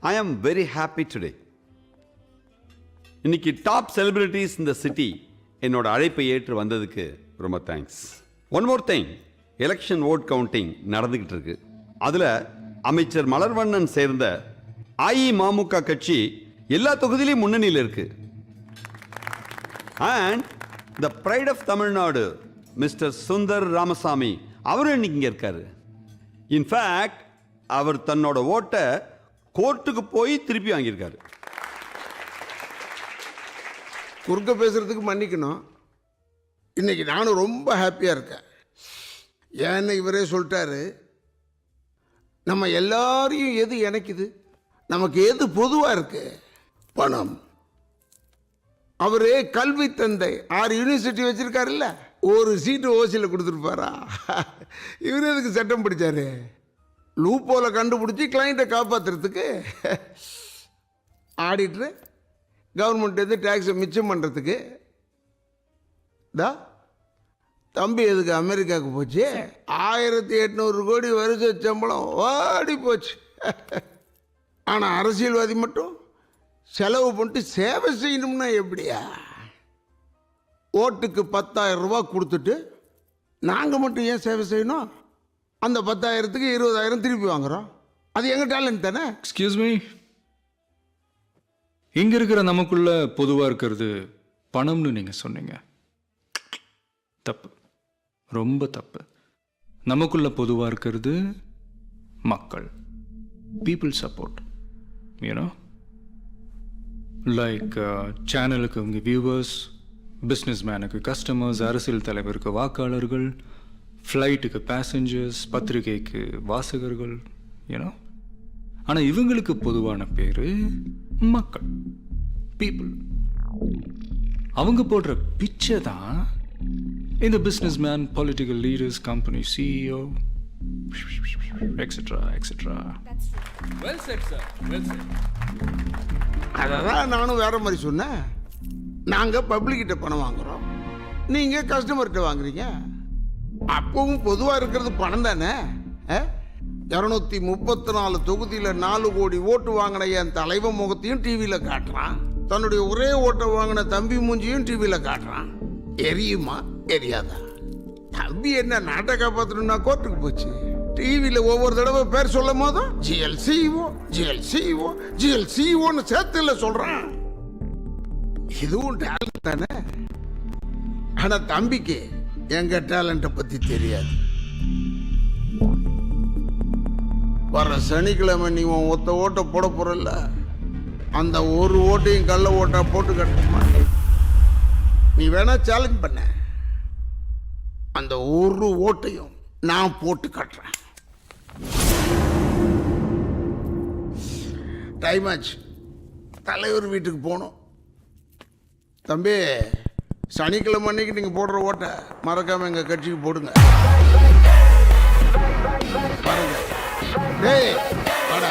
I am very happy today இன்னைக்கு top celebrities இந்த city என்னோட அழைப்பை ஏற்று வந்ததுக்கு ரொம்ப thanks one more thing election vote counting நடந்துக்கிட்டு இருக்கு. அதில் அமைச்சர் மலர்வண்ணன் சேர்ந்த அஇமமுக கட்சி எல்லா தொகுதியிலையும் முன்னணியில் இருக்கு. And the pride of Tamil Nadu mister Sundar Ramasamy அவரும் இன்னைக்கு இங்கே இருக்காரு. இன்ஃபேக்ட் அவர் தன்னோட ஓட்டை கோர்ட்டுக்கு போய் திருப்பி வாங்கியிருக்காரு. குறுக்க பேசுகிறதுக்கு மன்னிக்கணும். இன்றைக்கி நானும் ரொம்ப ஹாப்பியாக இருக்கேன். ஏன்னு இவரே சொல்லிட்டாரு. நம்ம எல்லாரையும் எது இணைக்குது? நமக்கு எது பொதுவாக இருக்கு? பணம். அவரே கல்வி தந்தை. ஆறு யூனிவர்சிட்டி வச்சிருக்காருல்ல? ஒரு சீட்டு ஓசியில் கொடுத்துருப்பாரா? இவர் எதுக்கு சட்டம் பிடிச்சாரு? லூப்போல கண்டுபிடிச்சி கிளைண்ட்டை காப்பாத்துறதுக்கு ஆடிட்ரு கவர்மெண்ட் எது டேக்ஸை மிச்சம் பண்ணுறதுக்கு தா தம்பி எதுக்கு அமெரிக்காவுக்கு போச்சு? ஆயிரத்தி எட்நூறு கோடி வருஷ சம்பளம் ஓடி போச்சு. ஆனால் அரசியல்வாதி மட்டும் செலவு பண்ணிட்டு சேவை செய்யணும்னா எப்படியா? ஓட்டுக்கு பத்தாயிரம் ரூபாய் கொடுத்துட்டு நாங்கள் மட்டும் ஏன் சேவை செய்யணும்? அந்த பத்தாயிரத்துக்கு இருபதாயிரம் திருப்பி வாங்குறோம். அது எங்கள் டேலண்ட் தானே? எக்ஸ்கியூஸ் மீ இங்க இருக்கிற நமக்குள்ள பொதுவா இருக்கிறது பணம்னு நீங்க சொன்னீங்க. தப்பு. ரொம்ப தப்பு. நமக்குள்ள பொதுவா இருக்கிறது மக்கள். பீப்புள் சப்போர்ட் யூனோ லைக் சேனலுக்கு உங்கள் வியூவர்ஸ் பிஸ்னஸ் மேனுக்கு கஸ்டமர்ஸ் அரசியல் தலைவருக்கு வாக்காளர்கள் ஃப்ளைட்டுக்கு பேசஞ்சர்ஸ் பத்திரிகைக்கு வாசகர்கள் யூனோ ஆனா இவங்களுக்கு பொதுவான பேரு மக்கள் பீப்புள் அவங்க போடுற பிச்சை தான் இந்த business man political leaders company CEO etcetera etcetera sir. Well said. அதை தான் நானும் வேற மாதிரி சொன்னேன். நாங்கள் பப்ளிக்கிட்ட பணம் வாங்குறோம். நீங்கள் கஸ்டமர்கிட்ட வாங்குறீங்க. அப்பவும் பொதுவாக இருக்கிறது பணம் தானே? இரநூத்தி முப்பத்தி நாலு தொகுதியில் நாலு கோடி ஓட்டு வாங்கின என் தலைவன் முகத்தையும் டிவியில் காட்டுறான். தன்னுடைய ஒரே ஓட்டை வாங்கின தம்பி மூஞ்சியும் டிவியில் காட்டுறான். எரியுமா? எரியாதா? தம்பி என்ன நாட்டை காப்பாற்றணும்னா கோர்ட்டுக்கு போச்சு. டிவியில் ஒவ்வொரு தடவை பேர் சொல்லும் போதும் ஜிஎல்சிஓ ஜிஎல்சிஓ ஜிஎல்சிஓன்னு இல்லை சொல்கிறான் இதுவும் டேலண்ட் தானே? ஆனால் தம்பிக்கு எங்க டேலண்ட்டை பத்தி தெரியாது. வர சனிக்கிழமை நீ உன் ஒத்த ஓட்டை போட போறல்ல? அந்த ஒரு ஓட்டையும் கள்ள ஓட்டா போட்டு கட்டணுமா? நீ வேணா சேலஞ்ச் பண்ண. அந்த ஒரு ஓட்டையும் நான் போட்டு கட்டுறேன். டைம் ஆச்சு. தலைவர் வீட்டுக்கு போகணும். தம்பி சனிக்கிழமை அன்னைக்கு நீங்கள் போடுற ஓட்டை மறக்காம எங்கள் கட்சிக்கு போடுங்க. பாருங்க. டேய் வாடா.